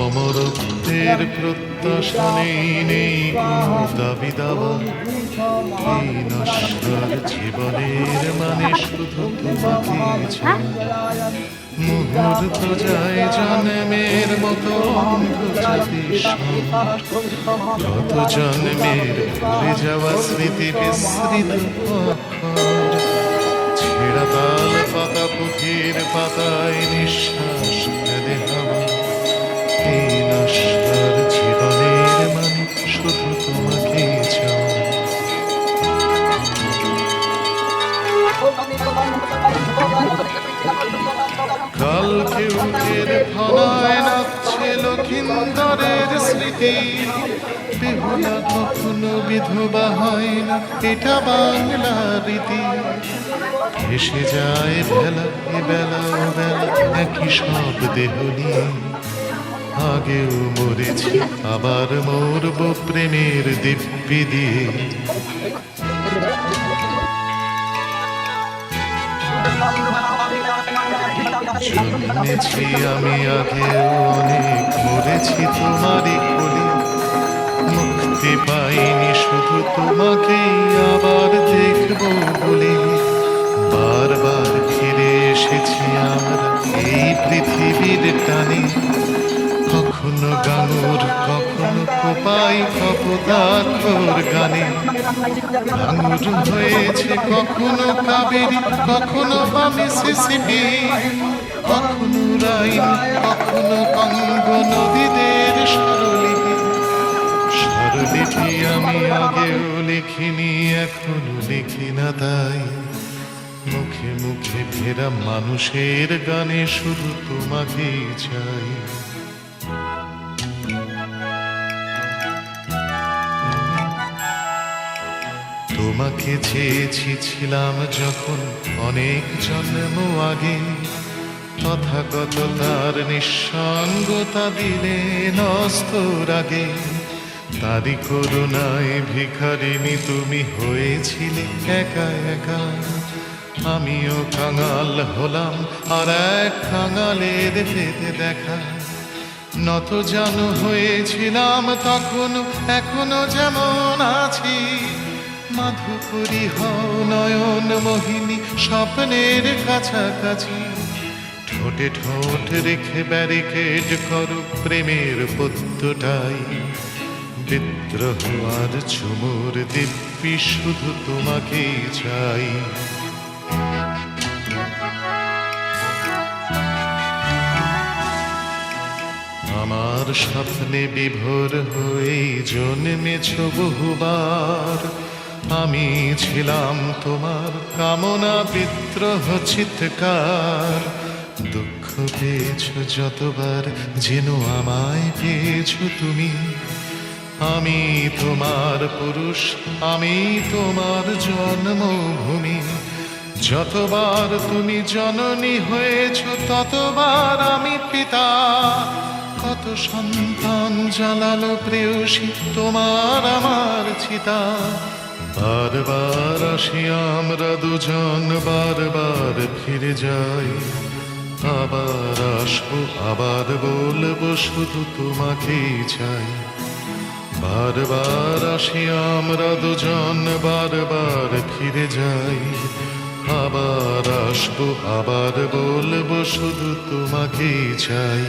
অমরত্বের প্রত্যাশা নেই নেই কোনো দাবি দাওয়া এই নশ্বর জীবনের মানে শুধু তোমাকে। মুহূর্ত যায় জন্মের মতো। কত জন্মের ভুলে যাওয়া স্মৃতি বিস্মৃত ছেঁড়া পাতা পুঁথির পাতায় নিঃশ্বাস ফেলে হাওয়া। এই নশ্বর জীবনের মানে শুধু তোমাকে কালকে উঠের ফলায় নাচছে লক্ষিন্দরের স্মৃতি। বেহুলা কখনো বিধবা হয় না। এটা বাংলা রীতি। এসে যায় বেলা বেলা বেলা, একই সব দেহ নিয়ে। আগেও মরেছি, আবার মরব প্রেমের দিব্যি দিয়ে। জন্মেছি আমি আগেও অনেক, মরেছি তোমারই কোলে। মুক্তি পাইনি শুধু তোমাকেই আবার দেখব বলে। বারবার ফিরে এসেছি আমরা এই পৃথিবীর টানে। কখনো গাঙুর কখনো কোপাই কপদার গানে। আঙুর হয়েছে কখনো কাবেরি, কখনো বা মিসিসিপি। কখনো রাইন, কখনো কঙ্গ নদীদের স্বরলিপি স্বরলিপি আমি, আগেও লিখিনি, এখনও লিখি না তাই। মুখে মুখে ফেরা মানুষের গানে শুধু তোমাকেই চাই। তোমাকে চেয়েছি ছিলাম যখন অনেক জন্ম আগে, তথাগত তার নিঃসঙ্গতা দিলে নস্তর আগে তারি করুণায় ভিখারিণী তুমি হয়েছিলে একা একা। আমিও কাঙাল হলাম আর এক কাঙালের পেতে দেখা। নত জানু হয়েছিলাম তখন, এখনও যেমন আছি। মাধুকরী হও নয়ন মোহিনী, স্বপ্নের কাছাকাছি। ঠোঁটে ঠোঁট রেখে ব্যারিকেড করো প্রেমের পদ্মটাই বিদ্রোহ আর চুমুর দিব্যি শুধু তোমাকেই চাই। আমার স্বপ্নে বিভোর হয়ে জন্মেছ বহুবার। আমি ছিলাম তোমার কামনা বিদ্রোহ চিৎকার। দুঃখ পেয়েছ যতবার, যেন আমায় পেয়েছ তুমি। আমি তোমার পুরুষ, আমি তোমার জন্মভূমি। যতবার তুমি জননী হয়েছ, ততবার আমি পিতা। কত সন্তান জ্বালালো প্রেয়সী, তোমার আমার চিতা। বারবার আসি আমরা দুজন, বারবার ফিরে যাই। আবার আসব, আবার বলব, শুধু তোমাকেই চাই। বারবার আসি আমরা দুজন বারবার ফিরে যাই। আবার আসব আবার বলব শুধু তোমাকেই চাই।